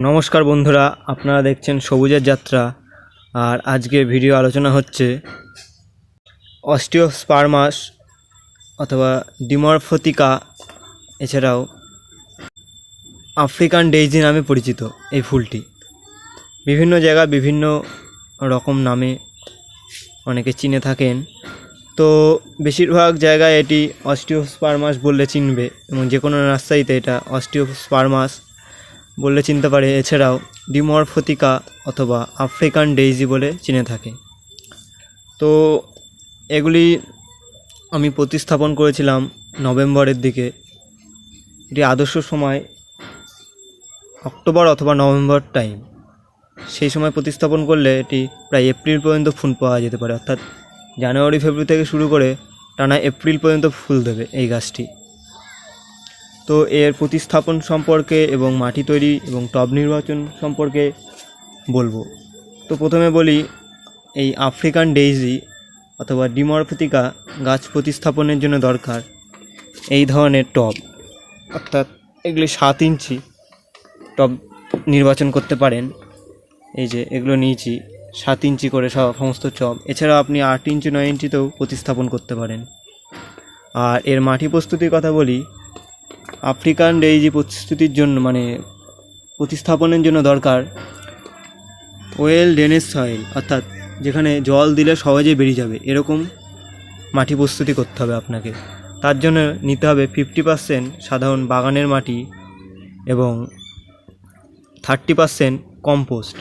নমস্কার বন্ধুরা, আপনারা দেখছেন সবুজের যাত্রা, আর আজকে ভিডিও আলোচনা হচ্ছে অস্টিওস্পার্মাস অথবা ডিমরফতিকা, এছাড়াও আফ্রিকান ডেইজি নামে পরিচিত এই ফুলটি। বিভিন্ন জায়গা বিভিন্ন রকম নামে অনেকে চিনে থাকেন। তো বেশিরভাগ জায়গায় এটি অস্টিওস্পার্মাস বললে চিনবে এবং যে কোনো রাস্তাইতে এটা অস্টিওস্পার্মাস বললে চিনতে পারে। এছাড়াও ডিমরফতিকা অথবা আফ্রিকান ডেইজি বলে চিনে থাকে। তো এগুলি আমি প্রতিস্থাপন করেছিলাম নভেম্বরের দিকে। এটি আদর্শ সময় অক্টোবর অথবা নভেম্বর টাইম। সেই সময় প্রতিস্থাপন করলে এটি প্রায় এপ্রিল পর্যন্ত ফুল পাওয়া যেতে পারে। অর্থাৎ জানুয়ারি, ফেব্রুয়ারি থেকে শুরু করে টানা এপ্রিল পর্যন্ত ফুল দেবে এই গাছটি। তো এর প্রতিস্থাপন সম্পর্কে এবং মাটি তৈরি এবং টব নির্বাচন সম্পর্কে বলব। তো প্রথমে বলি, এই আফ্রিকান ডেইজি অথবা ডিমরফতিকা গাছ প্রতিস্থাপনের জন্য দরকার এই ধরনের টব। অর্থাৎ এগুলি সাত ইঞ্চি টব নির্বাচন করতে পারেন। এই যে এগুলো নিয়েছি, সাত ইঞ্চি করে সব সমস্ত টব। এছাড়াও আপনি আট ইঞ্চি, নয় ইঞ্চিতেও প্রতিস্থাপন করতে পারেন। আর এর মাটি প্রস্তুতির কথা বলি আফ্রিকান ডেইজি প্রস্তুতির জন্য মানে প্রতিস্থাপনের জন্য দরকার ওয়েল ড্রেনেজ সয়েল, অর্থাৎ যেখানে জল দিলে সহজে বেরিয়ে যাবে। এরকম মাটি প্রস্তুতি করতে হবে আপনাকে। তার জন্য নিতে হবে ফিফটি পার্সেন্ট সাধারণ বাগানের মাটি এবং থার্টি পার্সেন্ট কম্পোস্ট।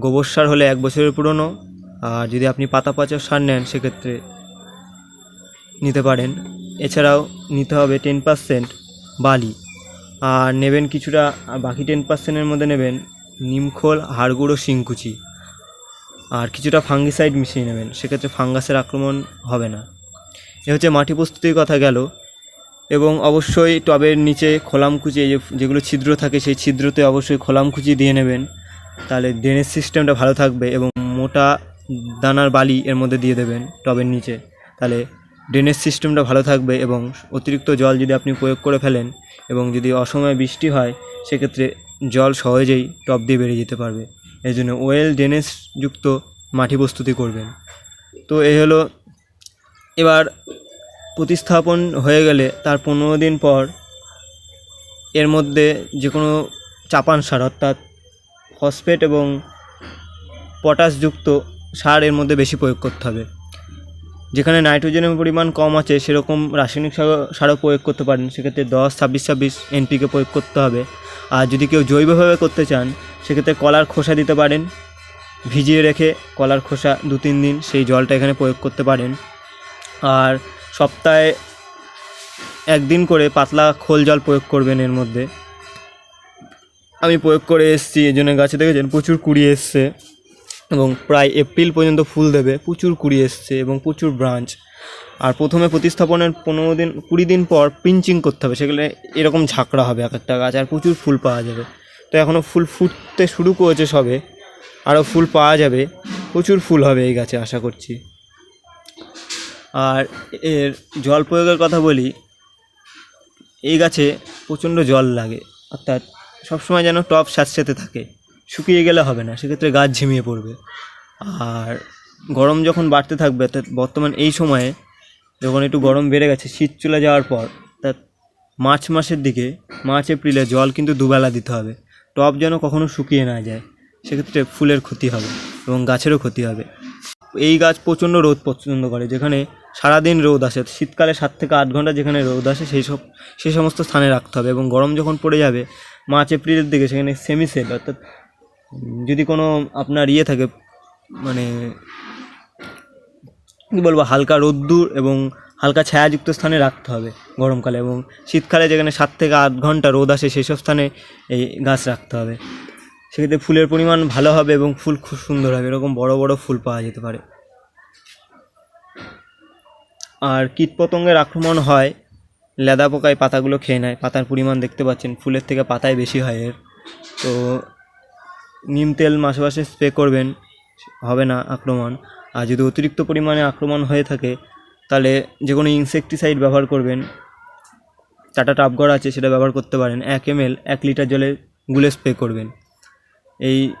গোবর সার হলে এক বছরের পুরনো, আর যদি আপনি পাতা পচা সার নেন, সেক্ষেত্রে নিতে পারেন। এছাড়াও নিতে হবে টেন পার্সেন্ট বালি। আর নেবেন কিছুটা বাকি টেন পার্সেন্টের মধ্যে নেবেন নিমখোল হাড়গুঁড়ো, শিংকুচি। আর কিছুটা ফাঙ্গিসাইড মিশিয়ে নেবেন, সেক্ষেত্রে ফাঙ্গাসের আক্রমণ হবে না। এ হচ্ছে মাটি প্রস্তুতির কথা গেল। এবং অবশ্যই টবের নিচে খোলামকুচি, এই যেগুলো ছিদ্র থাকে, সেই ছিদ্রতে অবশ্যই খোলামকুচি দিয়ে নেবেন। তাহলে ড্রেনেজ সিস্টেমটা ভালো থাকবে এবং মোটা দানার বালি এর মধ্যে দিয়ে দেবেন টবের নিচে। তাহলে ড্রেনেজ সিস্টেমটা ভালো থাকবে এবং অতিরিক্ত জল যদি আপনি প্রয়োগ করে ফেলেন এবং যদি অসময়ে বৃষ্টি হয়, সেক্ষেত্রে জল সহজেই টব দিয়ে বেরিয়ে যেতে পারবে। এই জন্য ওয়েল ড্রেনেজযুক্ত মাটি প্রস্তুতি করবেন। তো এই হলো, এবার প্রতিস্থাপন হয়ে গেলে তার পনেরো দিন পর এর মধ্যে যে কোনো চাপান সার, অর্থাৎ ফসফেট এবং পটাশযুক্ত সার এর মধ্যে বেশি প্রয়োগ করতে হবে। যেখানে নাইট্রোজেনের পরিমাণ কম আছে, সেরকম রাসায়নিক সার সারও প্রয়োগ করতে পারেন। সেক্ষেত্রে দশ, ছাব্বিশ ছাব্বিশ এনপিকে প্রয়োগ করতে হবে। আর যদি কেউ জৈবভাবে করতে চান, সেক্ষেত্রে কলার খোসা দিতে পারেন। ভিজিয়ে রেখে কলার খোসা দু, তিন দিন সেই জলটা এখানে প্রয়োগ করতে পারেন। আর সপ্তাহে একদিন করে পাতলা খোল জল প্রয়োগ করবেন এর মধ্যে। আমি প্রয়োগ করে এসেছি এই জন্য গাছে দেখেছেন প্রচুর কুড়ি এসছে। এবং প্রায় এপ্রিল পর্যন্ত ফুল দেবে, প্রচুর কুড়ি এসছে এবং প্রচুর ব্রাঞ্চ। আর প্রথমে প্রতিস্থাপনের পনেরো দিন, কুড়ি দিন পর পিঞ্চিং করতে হবে সেগুলো এরকম ঝাঁকড়া হবে এক একটা গাছ, আর প্রচুর ফুল পাওয়া যাবে। তো এখনও ফুল ফুটতে শুরু করেছে সবে, আরও ফুল পাওয়া যাবে, প্রচুর ফুল হবে এই গাছে, আশা করছি। আর এর জল প্রয়োগের কথা বলি, এই গাছে প্রচণ্ড জল লাগে, অর্থাৎ সবসময় যেন টপ স্যাঁতস্যাঁতে থাকে। শুকিয়ে গেলে হবে না, সেক্ষেত্রে গাছ ঝিমিয়ে পড়বে। আর গরম যখন বাড়তে থাকবে বর্তমান এই সময়ে যখন একটু গরম বেড়ে গেছে, শীত চলে যাওয়ার পর অর্থাৎ মার্চ মাসের দিকে, মার্চ, এপ্রিলে জল কিন্তু দুবেলা দিতে হবে। টব যেন কখনো শুকিয়ে না যায়, সেক্ষেত্রে ফুলের ক্ষতি হবে এবং গাছেরও ক্ষতি হবে। এই গাছ প্রচণ্ড রোদ পছন্দ করে, যেখানে সারাদিন রোদ আসে, শীতকালে সাত থেকে আট ঘণ্টা যেখানে রোদ আসে, সেই সব সেই সমস্ত স্থানে রাখতে হবে এবং গরম যখন পড়ে যাবে, মার্চ, এপ্রিলের দিকে সেখানে সেমি সেল অর্থাৎ যদি কোনো আপনার ইয়ে থাকে মানে কী বলব, হালকা রোদ্দুর এবং হালকা ছায়াযুক্ত স্থানে রাখতে হবে গরমকালে এবং শীতকালে যেখানে সাত থেকে আট ঘণ্টা রোদ আসে সেই সব স্থানে এই গাছ রাখতে হবে। সেক্ষেত্রে ফুলের পরিমাণ ভালো হবে এবং ফুল খুব সুন্দর হবে, এরকম বড় বড় ফুল পাওয়া যেতে পারে। আর কীটপতঙ্গের আক্রমণ হয়, লেদা পোকায় পাতাগুলো খেয়ে নেয়, পাতার পরিমাণ দেখতে পাচ্ছেন, ফুলের থেকে পাতায় বেশি হয় এর। তো নিম তেল মাসে মাসে স্প্রে করবেন, হবে না আক্রমণ। আর যদি অতিরিক্ত পরিমাণে আক্রমণ হয়ে থাকে, তাহলে যে কোনো ইনসেকটিসাইড ব্যবহার করবেন। টাটা টাপগড় আছে, সেটা ব্যবহার করতে পারেন। এক এম এল এক লিটার জলে গুলে স্প্রে করবেন। এই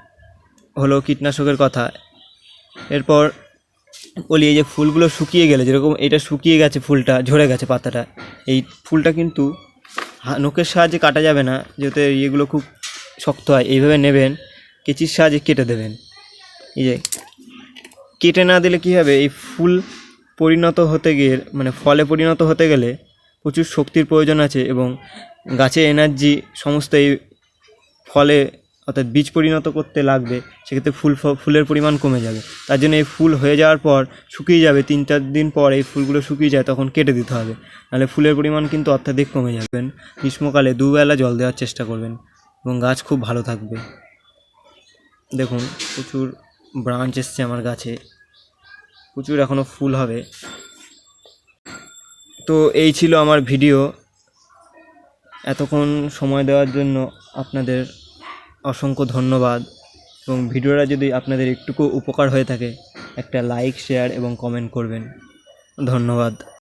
হলো কীটনাশকের কথা। এরপর বলি, এই যে ফুলগুলো শুকিয়ে গেলে, যেরকম এটা শুকিয়ে গেছে ফুলটা, ঝরে গেছে পাতাটা, এই ফুলটা কিন্তু নখের সাহায্যে কাটা যাবে না যেহেতু ইয়েগুলো খুব শক্ত হয়। এইভাবে নেবেন। কেচির সাহায্যে কেটে দেবেন। এই যে, কেটে না দিলে কী হবে? এই ফুল পরিণত হতে গিয়ে মানে ফলে পরিণত হতে গেলে প্রচুর শক্তির প্রয়োজন আছে এবং গাছে এনার্জি সমস্ত এই ফলে, অর্থাৎ বীজ পরিণত করতে লাগবে, সেক্ষেত্রে ফুল ফুলের পরিমাণ কমে যাবে। তার জন্য এই ফুল হয়ে যাওয়ার পর শুকিয়ে যাবে, তিন চার দিন পর এই ফুলগুলো শুকিয়ে যায়, তখন কেটে দিতে হবে। নাহলে ফুলের পরিমাণ কিন্তু অত্যাধিক কমে যাবেন গ্রীষ্মকালে দুবেলা জল দেওয়ার চেষ্টা করবেন এবং গাছ খুব ভালো থাকবে। দেখুন, প্রচুর ব্রাঞ্চ এসছে আমার গাছে। প্রচুর এখনও ফুল হবে। তো এই ছিল আমার ভিডিও এতক্ষণ সময় দেওয়ার জন্য আপনাদের অসংখ্য ধন্যবাদ। এবং ভিডিওটা যদি আপনাদের একটুকু উপকার হয়ে থাকে, একটা লাইক শেয়ার এবং কমেন্ট করবেন। ধন্যবাদ।